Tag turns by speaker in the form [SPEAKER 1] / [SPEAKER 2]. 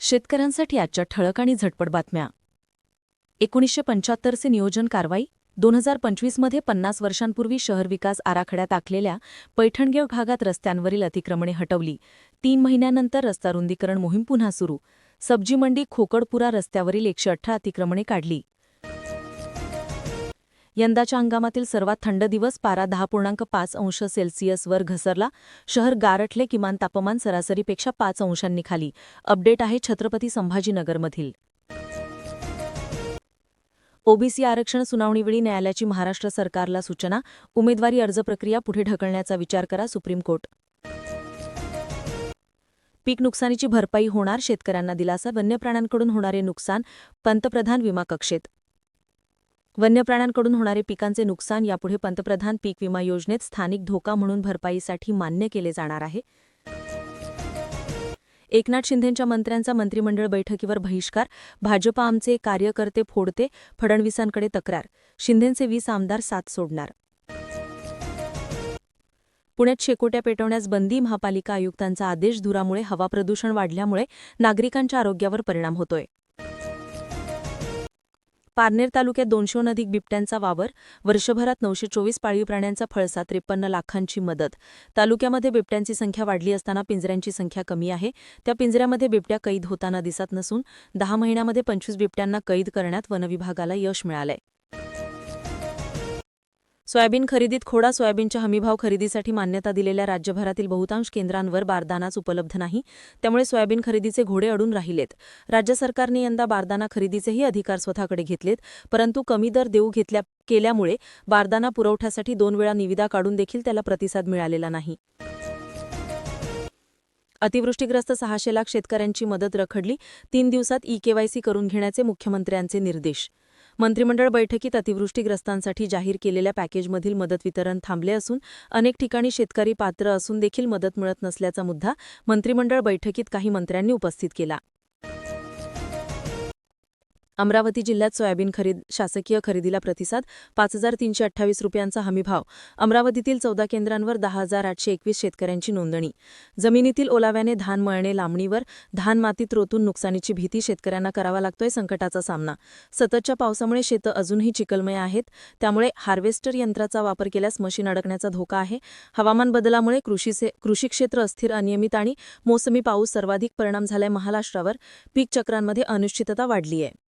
[SPEAKER 1] शेतकऱ्यांसाठी आजच्या ठळक आणि झटपट बातम्या. एकोणीसशे पंच्याहत्तरचे नियोजन कारवाई दोन हजार पंचवीसमध्ये पन्नास वर्षांपूर्वी शहर विकास आराखड्यात आखलेल्या पैठणगेव भागात रस्त्यांवरील अतिक्रमणे हटवली. तीन महिन्यानंतर रस्ता रुंदीकरण मोहीम पुन्हा सुरू. सब्जी मंडी खोकडपुरा रस्त्यावरील एकशे अठरा अतिक्रमणे काढली. यंदाच्या हंगामातील सर्वात थंड दिवस पारा दहा पूर्णांक पाच अंश सेल्सिअसवर घसरला. शहर गारठले किमान तापमान सरासरीपेक्षा पाच अंशांनी खाली. अपडेट आहे छत्रपती संभाजीनगरमधील. ओबीसी आरक्षण सुनावणीवेळी न्यायालयाची महाराष्ट्र सरकारला सूचना. उमेदवारी अर्ज प्रक्रिया पुढे ढकलण्याचा विचार करा सुप्रीम कोर्ट. पीक नुकसानीची भरपाई होणार शेतकऱ्यांना दिलासा वन्यप्राण्यांकडून होणारे नुकसान पंतप्रधान विमा कक्षेत. वन्यप्राण्यांकडून होणारे पिकांचे नुकसान यापुढे पंतप्रधान पीक विमा योजनेत स्थानिक धोका म्हणून भरपाईसाठी मान्य केले जाणार आहे. एकनाथ शिंदेंच्या मंत्र्यांचा मंत्रिमंडळ बैठकीवर बहिष्कार भाजपा आमचे कार्यकर्ते फोडते फडणवीसांकडे तक्रार शिंदेंचे वीस आमदार साथ सोडणार. पुण्यात शेकोट्या पेटवण्यास बंदी महापालिका आयुक्तांचा आदेश धुरामुळे हवा प्रदूषण वाढल्यामुळे नागरिकांच्या आरोग्यावर परिणाम होतोय. पारनेर तालुक्यात दोनशेहून अधिक बिबट्यांचा वावर वर्षभरात नऊशे चोवीस पाळीव प्राण्यांचा फळसा त्रेपन्न लाखांची मदत. तालुक्यामध्ये बिबट्यांची संख्या वाढली असताना पिंजऱ्यांची संख्या कमी आहे. त्या पिंजऱ्यामध्ये बिबट्या कैद होताना दिसत नसून दहा महिन्यामध्ये पंचवीस बिबट्यांना कैद करण्यात वनविभागाला यश मिळालंय. सोयाबीन खरेदीत खोडा सोयाबीनच्या हमीभाव खरेदीसाठी मान्यता दिलेल्या राज्यभरातील बहुतांश केंद्रांवर बारदानाच उपलब्ध नाही. त्यामुळे सोयाबीन खरेदीचे घोडे अडून राहिलेत. राज्य सरकारने यंदा बारदाना खरेदीचेही अधिकार स्वतःकडे घेतलेत परंतु कमी दर देऊ घेतल्या केल्यामुळे बारदाना पुरवठ्यासाठी दोन वेळा निविदा काढून देखील त्याला प्रतिसाद मिळालेला नाही. अतिवृष्टीग्रस्त सहाशे लाख शेतकऱ्यांची मदत रखडली. तीन दिवसात ई केवायसी करून घेण्याचे मुख्यमंत्र्यांचे निर्देश. मंत्रिमंडळ बैठकीत अतिवृष्टीग्रस्तांसाठी जाहीर केलेल्या पॅकेजमधील मदत वितरण थांबले असून अनेक ठिकाणी शेतकरी पात्र असून देखील मदत मिळत नसल्याचा मुद्दा मंत्रिमंडळ बैठकीत काही मंत्र्यांनी उपस्थित केला. अमरावती जिल्ह्यात सोयाबीन खरेद शासकीय खरेदीला प्रतिसाद पाच हजार तीनशे अठ्ठावीस रुपयांचा हमीभाव. अमरावतीतील चौदा केंद्रांवर दहा हजार आठशे एकवीस शेतकऱ्यांची नोंदणी. जमिनीतील ओलाव्याने धान मळणे लांबणीवर धान मातीत रोतून नुकसानीची भीती शेतकऱ्यांना करावा लागतोय संकटाचा सामना. सततच्या पावसामुळे शेतं अजूनही चिकलमय आहेत. त्यामुळे हार्वेस्टर यंत्राचा वापर केल्यास मशीन अडकण्याचा धोका आहे. हवामान बदलामुळे कृषी कृषी क्षेत्र अस्थिर अनियमित आणि मोसमी पाऊस सर्वाधिक परिणाम झालाय महाराष्ट्रावर. पीक चक्रांमध्ये अनिश्चितता वाढली आहे